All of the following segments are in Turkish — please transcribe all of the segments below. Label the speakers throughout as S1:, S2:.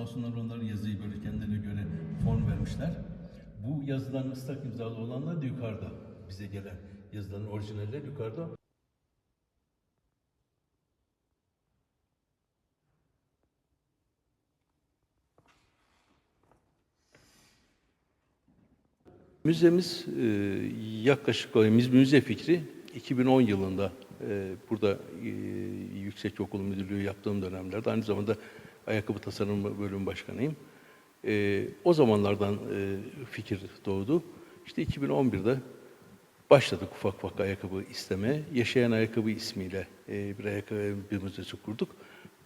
S1: olsunlar onlar yazıyı böyle kendilerine göre form vermişler. Bu yazıların ıslak imzalı olanlar da yukarıda. Bize gelen yazıların orijinalleri yukarıda. Müzemiz e, yaklaşık olarak müze fikri 2010 yılında e, burada e, Yüksek Okul Müdürlüğü yaptığım dönemlerde aynı zamanda Ayakkabı Tasarım Bölüm Başkanıyım. E, o zamanlardan e, fikir doğdu. İşte 2011'de başladık ufak ufak ayakkabı istemeye. Yaşayan Ayakkabı ismiyle e, bir ayakkabı bir müzesi kurduk.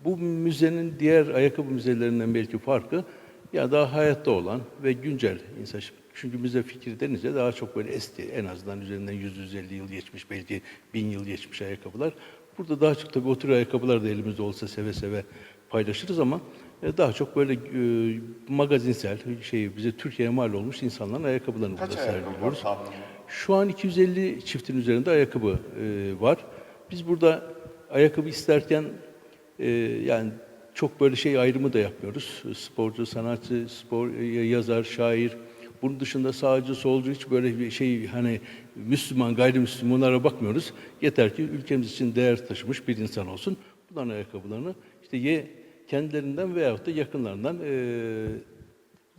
S1: Bu müzenin diğer ayakkabı müzelerinden belki farkı ya daha hayatta olan ve güncel insan. Çünkü müze fikri denince daha çok böyle eski, en azından üzerinden 100-150 yıl geçmiş, belki 1000 yıl geçmiş ayakkabılar. Burada daha çok tabii o tür ayakkabılar da elimizde olsa seve seve paylaşırız ama e, daha çok böyle e, magazinsel, şey bize Türkiye'ye mal olmuş insanların ayakkabılarını burada
S2: Kaç var
S1: sergiliyoruz.
S2: tahminen?
S1: Şu an 250 çiftin üzerinde ayakkabı e, var. Biz burada ayakkabı isterken e, yani çok böyle şey ayrımı da yapmıyoruz. Sporcu, sanatçı, spor e, yazar, şair. Bunun dışında sağcı, solcu hiç böyle bir şey hani Müslüman, gayrimüslim bunlara bakmıyoruz. Yeter ki ülkemiz için değer taşımış bir insan olsun. Bunların ayakkabılarını işte ye kendilerinden veyahut da yakınlarından e,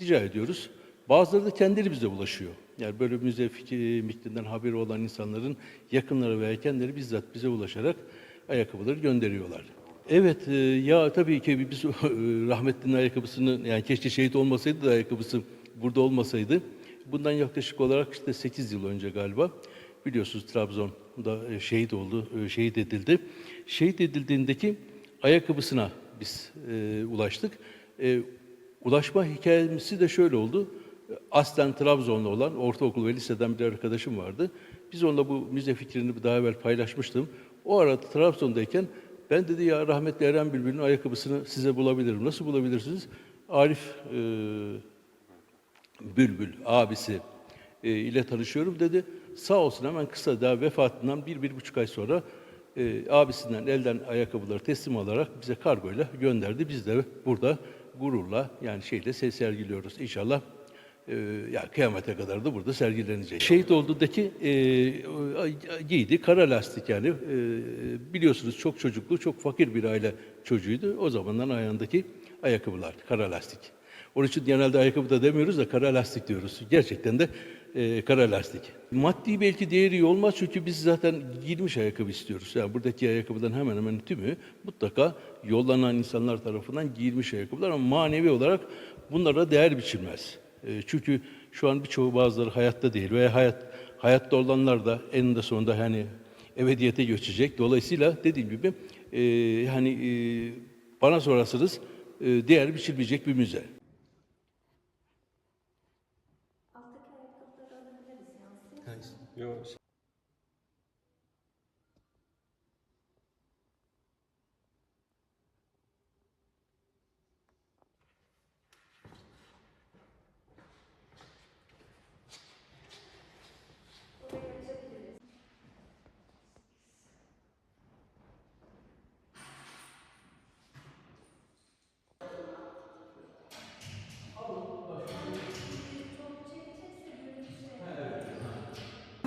S1: rica ediyoruz. Bazıları da kendileri bize ulaşıyor. Yani böyle müze fikri, mikrinden haberi olan insanların yakınları veya kendileri bizzat bize ulaşarak ayakkabıları gönderiyorlar. Evet, e, ya tabii ki biz rahmetlinin ayakkabısını, yani keşke şehit olmasaydı da ayakkabısı burada olmasaydı. Bundan yaklaşık olarak işte 8 yıl önce galiba biliyorsunuz Trabzon'da şehit oldu, şehit edildi. Şehit edildiğindeki ayakkabısına biz e, ulaştık. E, ulaşma hikayesi de şöyle oldu. Aslen Trabzonlu olan ortaokul ve liseden bir arkadaşım vardı. Biz onunla bu müze fikrini daha evvel paylaşmıştım. O arada Trabzon'dayken ben dedi ya rahmetli Eren Bülbül'ün ayakkabısını size bulabilirim. Nasıl bulabilirsiniz? Arif e, Bülbül abisi e, ile tanışıyorum dedi. Sağ olsun hemen kısa daha vefatından bir, bir buçuk ay sonra e, abisinden elden ayakkabıları teslim alarak bize kargoyla gönderdi. Biz de burada gururla yani şeyle ses sergiliyoruz. İnşallah e, ya kıyamete kadar da burada sergilenecek. Şehit olduğundaki e, giydi kara lastik yani e, biliyorsunuz çok çocuklu, çok fakir bir aile çocuğuydu. O zamandan ayağındaki ayakkabılar, kara lastik. Onun için genelde ayakkabı da demiyoruz da kara lastik diyoruz. Gerçekten de e, kara lastik. Maddi belki değeri olmaz çünkü biz zaten giyilmiş ayakkabı istiyoruz. Yani buradaki ayakkabıların hemen hemen tümü mutlaka yollanan insanlar tarafından giyilmiş ayakkabılar ama manevi olarak bunlara değer biçilmez. E, çünkü şu an birçoğu bazıları hayatta değil veya hayat hayatta olanlar da eninde sonunda hani ebediyete göçecek. Dolayısıyla dediğim gibi e, hani e, bana sorarsanız e, değer biçilmeyecek bir müze.
S3: Yani.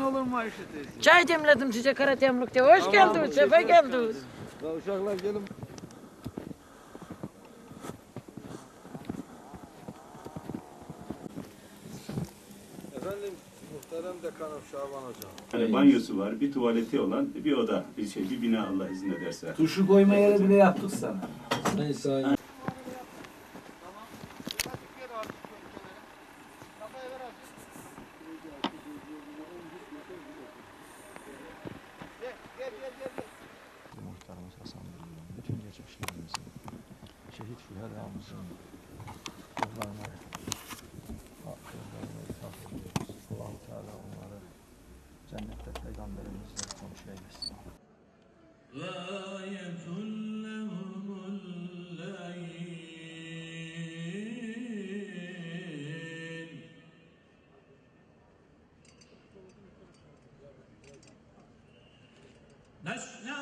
S2: Yok.
S4: Olur mu Ayşe teyze?
S5: Çay demledim size kara demlikte. Hoş geldiniz, sefa geldiniz.
S4: Ya uşaklar gelin. Efendim muhterem dekanım Şaban hocam.
S6: Yani banyosu var, bir tuvaleti olan bir oda, bir şey, bir bina Allah izin ederse.
S7: Turşu koyma yeri bile yaptık sana.
S4: Neyse.
S8: Muhtarımız Hasan Bey'in, bütün geçmişlerimizin, şehit şühedamızın ruhlarına That's now